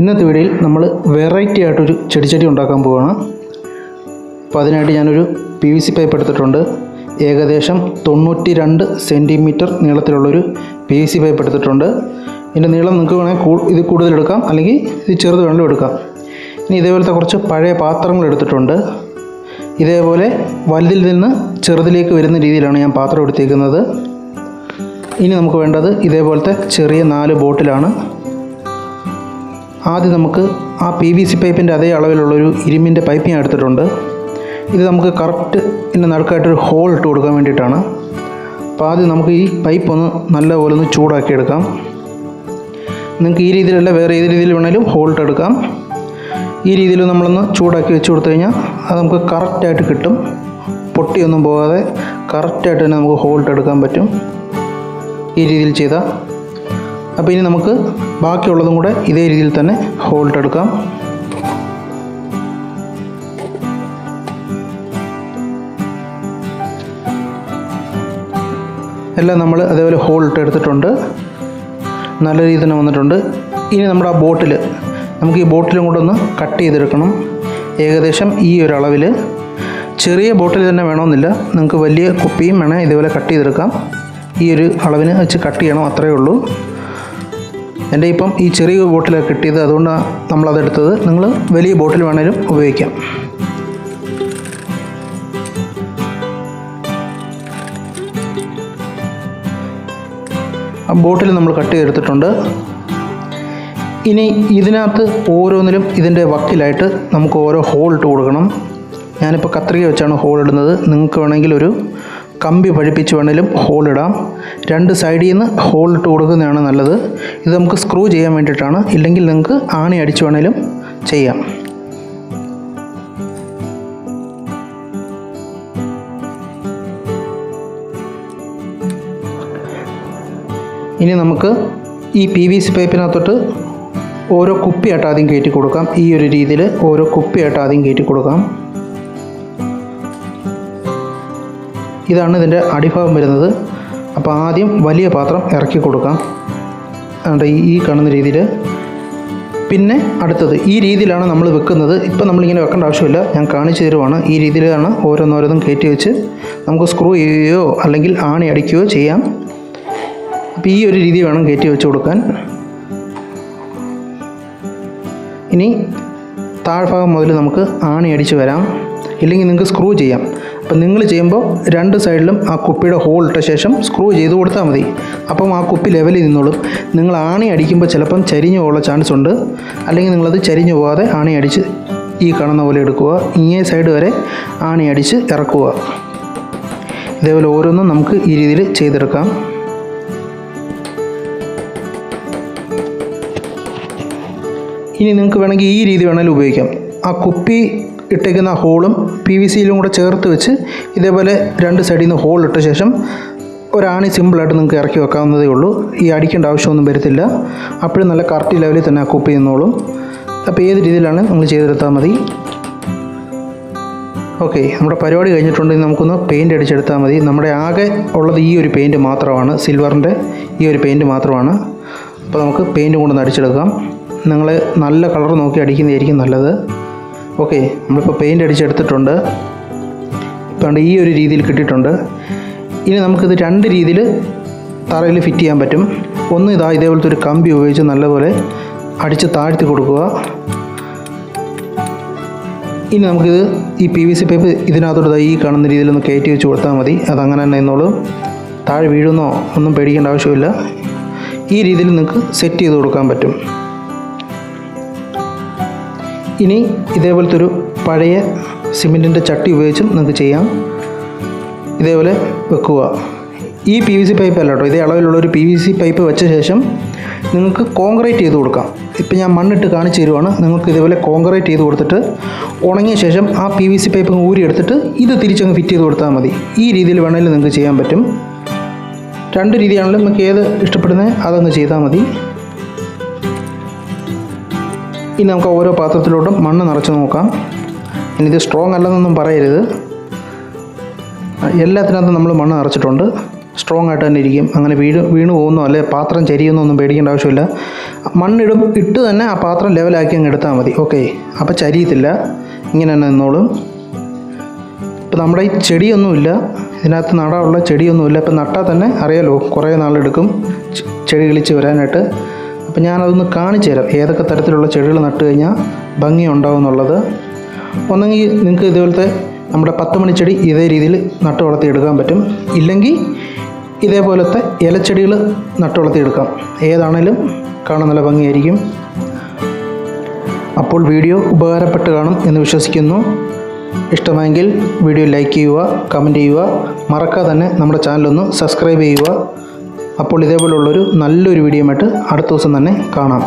ഇന്നത്തെ വീഡിയോയിൽ നമ്മൾ വെറൈറ്റി ആയിട്ടൊരു ചെടിച്ചട്ടി ഉണ്ടാക്കാൻ പോവുകയാണ് അപ്പോൾ അതിനായിട്ട് ഞാനൊരു പി വി സി പൈപ്പ് എടുത്തിട്ടുണ്ട്. ഏകദേശം തൊണ്ണൂറ്റി രണ്ട് സെന്റിമീറ്റർ നീളത്തിലുള്ളൊരു പി വി സി പൈപ്പ് എടുത്തിട്ടുണ്ട്. ഇതിന്റെ നീളം നിങ്ങൾക്ക് വേണമെങ്കിൽ ഇത് കൂടുതലെടുക്കാം അല്ലെങ്കിൽ ഇത് ചെറുത് വേണമെങ്കിലും എടുക്കാം. ഇനി ഇതേപോലത്തെ കുറച്ച് പഴയ പാത്രങ്ങൾ എടുത്തിട്ടുണ്ട്. ഇതേപോലെ വലുതിൽ നിന്ന് ചെറുതിലേക്ക് വരുന്ന രീതിയിലാണ് ഞാൻ പാത്രം എടുത്തേക്കുന്നത് ഇനി നമുക്ക് വേണ്ടത് ഇതേപോലത്തെ ചെറിയ നാല് ബോട്ടിലാണ്. ആദ്യം നമുക്ക് ആ പി വി സി പൈപ്പിന്റെ അതേ അളവിലുള്ളൊരു ഇരുമ്പിന്റെ പൈപ്പ് ഞാൻ എടുത്തിട്ടുണ്ട്. ഇത് നമുക്ക് കറക്റ്റ് ഇതിന്റെ നടുക്കായിട്ടൊരു ഹോൾ ഇട്ട് കൊടുക്കാൻ വേണ്ടിയിട്ടാണ്. അപ്പോൾ ആദ്യം നമുക്ക് ഈ പൈപ്പ് ഒന്ന് നല്ലപോലെ ഒന്ന് ചൂടാക്കിയെടുക്കാം നിങ്ങൾക്ക് ഈ രീതിയിലല്ല വേറെ ഏത് രീതിയിൽ വേണേലും ഹോൾട്ട് എടുക്കാം. ഈ രീതിയിൽ നമ്മളൊന്ന് ചൂടാക്കി വെച്ച് കൊടുത്തു കഴിഞ്ഞാൽ അത് നമുക്ക് കറക്റ്റായിട്ട് കിട്ടും. പൊട്ടിയൊന്നും പോകാതെ കറക്റ്റായിട്ട് തന്നെ നമുക്ക് ഹോൾട്ട് എടുക്കാൻ പറ്റും. ഈ രീതിയിൽ ചെയ്താൽ അപ്പോൾ ഇനി നമുക്ക് ബാക്കിയുള്ളതും കൂടെ ഇതേ രീതിയിൽ തന്നെ ഹോൾഡ് എടുക്കാം. എല്ലാം നമ്മൾ അതേപോലെ ഹോൾട്ട് എടുത്തിട്ടുണ്ട്. നല്ല രീതിയിൽ തന്നെ വന്നിട്ടുണ്ട്. ഇനി നമ്മുടെ ആ ബോട്ടിൽ നമുക്ക് ഈ ബോട്ടിലും കൂടെ ഒന്ന് കട്ട് ചെയ്തെടുക്കണം. ഏകദേശം ഈ ഒരു അളവിൽ ചെറിയ ബോട്ടിൽ തന്നെ വേണമെന്നില്ല. നിങ്ങൾക്ക് വലിയ കുപ്പിയും വേണേൽ ഇതേപോലെ കട്ട് ചെയ്തെടുക്കാം. ഈ ഒരു അളവിന് വെച്ച് കട്ട് ചെയ്യണം അത്രയേ ഉള്ളൂ. എന്റെ ഇപ്പം ഈ ചെറിയ ബോട്ടിലാണ് കിട്ടിയത്. അതുകൊണ്ടാണ് നമ്മളതെടുത്തത് നിങ്ങൾ വലിയ ബോട്ടിൽ വേണേലും ഉപയോഗിക്കാം. ആ ബോട്ടിൽ നമ്മൾ കട്ട് ചെയ്തെടുത്തിട്ടുണ്ട്. ഇനി ഇതിനകത്ത് ഓരോന്നിലും ഇതിന്റെ വക്കിലായിട്ട് നമുക്ക് ഓരോ ഹോൾ ഇട്ട് കൊടുക്കണം. ഞാനിപ്പോൾ കത്രിക വെച്ചാണ് ഹോൾ ഇടുന്നത്. നിങ്ങൾക്ക് വേണമെങ്കിൽ ഒരു കമ്പി പഴിപ്പിച്ച് വേണേലും ഹോൾ ഇടാം. രണ്ട് സൈഡിൽ നിന്ന് ഹോൾ ഇട്ട് കൊടുക്കുന്നതാണ് നല്ലത്. ഇത് നമുക്ക് സ്ക്രൂ ചെയ്യാൻ വേണ്ടിയിട്ടാണ്. ഇല്ലെങ്കിൽ നിങ്ങൾക്ക് ആണി അടിച്ച് വേണേലും ചെയ്യാം. ഇനി നമുക്ക് ഈ പി വി സി പൈപ്പിനകത്തോട്ട് ഓരോ കുപ്പിയായിട്ട് ആദ്യം കയറ്റി കൊടുക്കാം. ഈ ഒരു രീതിയിൽ ഓരോ കുപ്പിയായിട്ട് ആദ്യം കയറ്റി കൊടുക്കാം. ഇതാണ് ഇതിന്റെ അടിഭാഗം വരുന്നത്. അപ്പോൾ ആദ്യം വലിയ പാത്രം ഇറക്കി കൊടുക്കാം. അതുകൊണ്ട് ഈ കാണുന്ന രീതിയിൽ. പിന്നെ അടുത്തത് ഈ രീതിയിലാണ് നമ്മൾ വെക്കുന്നത്. ഇപ്പം നമ്മളിങ്ങനെ വെക്കേണ്ട ആവശ്യമില്ല. ഞാൻ കാണിച്ചു തരുവാണ്. ഈ രീതിയിലാണ് ഓരോന്നോരോന്നും കയറ്റി വെച്ച് നമുക്ക് സ്ക്രൂ ചെയ്യുകയോ അല്ലെങ്കിൽ ആണി അടിക്കുകയോ ചെയ്യാം. അപ്പോൾ ഈ ഒരു രീതി വേണം കയറ്റി വെച്ച് കൊടുക്കാൻ. ഇനി താഴ്ഭാഗം മുതൽ നമുക്ക് ആണി അടിച്ച് വരാം. ഇല്ലെങ്കിൽ നിങ്ങൾക്ക് സ്ക്രൂ ചെയ്യാം. അപ്പം നിങ്ങൾ ചെയ്യുമ്പോൾ രണ്ട് സൈഡിലും ആ കുപ്പിയുടെ ഹോൾ ഇട്ട ശേഷം സ്ക്രൂ ചെയ്ത് കൊടുത്താൽ മതി. അപ്പം ആ കുപ്പി ലെവലിൽ നിന്നോളും. നിങ്ങൾ ആണി അടിക്കുമ്പോൾ ചിലപ്പം ചരിഞ്ഞു പോകാനുള്ള ചാൻസ് ഉണ്ട്. അല്ലെങ്കിൽ നിങ്ങളത് ചരിഞ്ഞു പോകാതെ ആണി അടിച്ച് ഈ കാണുന്ന പോലെ എടുക്കുക. ഇങ്ങേ സൈഡ് വരെ ആണി അടിച്ച് ഇറക്കുക. ഇതേപോലെ ഓരോന്നും നമുക്ക് ഈ രീതിയിൽ ചെയ്തെടുക്കാം. ഇനി നിങ്ങൾക്ക് വേണമെങ്കിൽ ഈ രീതി വേണമെങ്കിലും ഉപയോഗിക്കാം. ആ കുപ്പി ഇട്ടേക്കുന്ന ഹോളും പി വി സിയിലും കൂടെ ചേർത്ത് വെച്ച് ഇതേപോലെ രണ്ട് സൈഡിൽ നിന്ന് ഹോൾ ഇട്ട ശേഷം ഒരാണി സിമ്പിളായിട്ട് നിങ്ങൾക്ക് ഇറക്കി വെക്കാവുന്നതേ ഉള്ളൂ. ഈ അടിക്കേണ്ട ആവശ്യമൊന്നും വരത്തില്ല. അപ്പോഴും നല്ല കറക്റ്റ് ലെവലിൽ തന്നെ ആ കുപ്പി നിന്നോളും. അപ്പോൾ ഏത് രീതിയിലാണ് നിങ്ങൾ ചെയ്തെടുത്താൽ മതി? ഓക്കെ നമ്മുടെ പരിപാടി കഴിഞ്ഞിട്ടുണ്ടെങ്കിൽ നമുക്കൊന്ന് പെയിന്റ് അടിച്ചെടുത്താൽ മതി. നമ്മുടെ ആകെ ഉള്ളത് ഈ ഒരു പെയിന്റ് മാത്രമാണ് സിൽവറിന്റെ ഈ ഒരു പെയിന്റ് മാത്രമാണ്. അപ്പോൾ നമുക്ക് പെയിന്റ് കൊണ്ടൊന്ന് അടിച്ചെടുക്കാം. നിങ്ങൾ നല്ല കളർ നോക്കി അടിക്കുന്നതായിരിക്കും നല്ലത്. ഓക്കെ നമ്മളിപ്പോൾ പെയിന്റ് അടിച്ചെടുത്തിട്ടുണ്ട്. ഇപ്പം ഈ ഒരു രീതിയിൽ കിട്ടിയിട്ടുണ്ട്. ഇനി നമുക്കിത് രണ്ട് രീതിയിൽ തറയിൽ ഫിറ്റ് ചെയ്യാൻ പറ്റും. ഒന്ന് ഇതാ ഇതേപോലത്തെ ഒരു കമ്പി ഉപയോഗിച്ച് നല്ലപോലെ അടിച്ച് താഴ്ത്തി കൊടുക്കുക. ഇനി നമുക്കിത് ഈ പി വി സി പൈപ്പ് ഇതിനകത്തോട്ട് ഈ കാണുന്ന രീതിയിൽ ഒന്ന് കയറ്റി വെച്ച് കൊടുത്താൽ മതി. അതങ്ങനെ തന്നെ നിന്നോളൂ. താഴെ വീഴുന്നോ ഒന്നും പേടിക്കേണ്ട ആവശ്യമില്ല. ഈ രീതിയിൽ നിങ്ങൾക്ക് സെറ്റ് ചെയ്ത് കൊടുക്കാൻ പറ്റും. ഇനി ഇതേപോലത്തെ ഒരു പഴയ സിമെന്റിന്റെ ചട്ടി ഉപയോഗിച്ചും നിങ്ങൾക്ക് ചെയ്യാം. ഇതേപോലെ വെക്കുക. ഈ പി വി സി പൈപ്പ് അല്ല കേട്ടോ ഇതേ അളവിലുള്ള ഒരു പി വി സി പൈപ്പ് വെച്ച ശേഷം നിങ്ങൾക്ക് കോൺക്രീറ്റ് ചെയ്ത് കൊടുക്കാം. ഇപ്പം ഞാൻ മണ്ണിട്ട് കാണിച്ചു തരുവാണ്. നിങ്ങൾക്ക് ഇതേപോലെ കോൺക്രീറ്റ് ചെയ്ത് കൊടുത്തിട്ട് ഉണങ്ങിയ ശേഷം ആ പി വി സി പൈപ്പ് ഊരിയെടുത്തിട്ട് ഇത് തിരിച്ചങ്ങ് ഫിറ്റ് ചെയ്ത് കൊടുത്താൽ മതി. ഈ രീതിയിൽ വേണമെങ്കിൽ നിങ്ങൾക്ക് ചെയ്യാൻ പറ്റും. രണ്ട് രീതിയാണെങ്കിലും നിങ്ങൾക്ക് ഏത് ഇഷ്ടപ്പെടുന്നത് അതങ്ങ് ചെയ്താൽ മതി. ഇനി നമുക്ക് ഓരോ പാത്രത്തിലോട്ടും മണ്ണ് നിറച്ച് നോക്കാം. ഇനി ഇത് സ്ട്രോങ് അല്ലെന്നൊന്നും പറയരുത്. എല്ലാത്തിനകത്തും നമ്മൾ മണ്ണ് നിറച്ചിട്ടുണ്ട്. സ്ട്രോങ് ആയിട്ട് തന്നെ ഇരിക്കും. അങ്ങനെ വീണ് വീണ് പോകുന്നോ അല്ലെ? പാത്രം ചരിയുന്നോ ഒന്നും പേടിക്കേണ്ട ആവശ്യമില്ല. മണ്ണിടും ഇട്ട് തന്നെ ആ പാത്രം ലെവലാക്കി അങ്ങ് എടുത്താൽ മതി. ഓക്കെ അപ്പോൾ ചരിയത്തില്ല. ഇങ്ങനെ തന്നെ നിന്നോളും. ഇപ്പം നമ്മുടെ ഈ ചെടിയൊന്നുമില്ല. ഇതിനകത്ത് നടാനുള്ള ചെടിയൊന്നുമില്ല. ഇപ്പം നട്ടാൽ തന്നെ അറിയാലോ കുറേ നാളെടുക്കും ചെടി കിളിച്ച് വരാനായിട്ട്. അപ്പം ഞാനതൊന്ന് കാണിച്ചു തരാം. ഏതൊക്കെ തരത്തിലുള്ള ചെടികൾ നട്ടു കഴിഞ്ഞാൽ ഭംഗി ഉണ്ടാവും എന്നുള്ളത്. ഒന്നെങ്കിൽ നിങ്ങൾക്ക് ഇതുപോലത്തെ നമ്മുടെ പത്ത് മണിച്ചെടി ഇതേ രീതിയിൽ നട്ടു വളർത്തി എടുക്കാൻ പറ്റും. ഇല്ലെങ്കിൽ ഇതേപോലത്തെ ഇലച്ചെടികൾ നട്ട് വളർത്തി എടുക്കാം ഏതാണേലും കാണാൻ നല്ല ഭംഗിയായിരിക്കും. അപ്പോൾ വീഡിയോ ഉപകാരപ്പെട്ട് കാണും എന്ന് വിശ്വസിക്കുന്നു. ഇഷ്ടമായെങ്കിൽ വീഡിയോ ലൈക്ക് ചെയ്യുക കമന്റ് ചെയ്യുക. മറക്കാതെ തന്നെ നമ്മുടെ ചാനലൊന്ന് സബ്സ്ക്രൈബ് ചെയ്യുക. അപ്പോൾ ഇതേപോലുള്ളൊരു നല്ലൊരു വീഡിയോ ആയിട്ട് അടുത്ത ദിവസം തന്നെ കാണാം.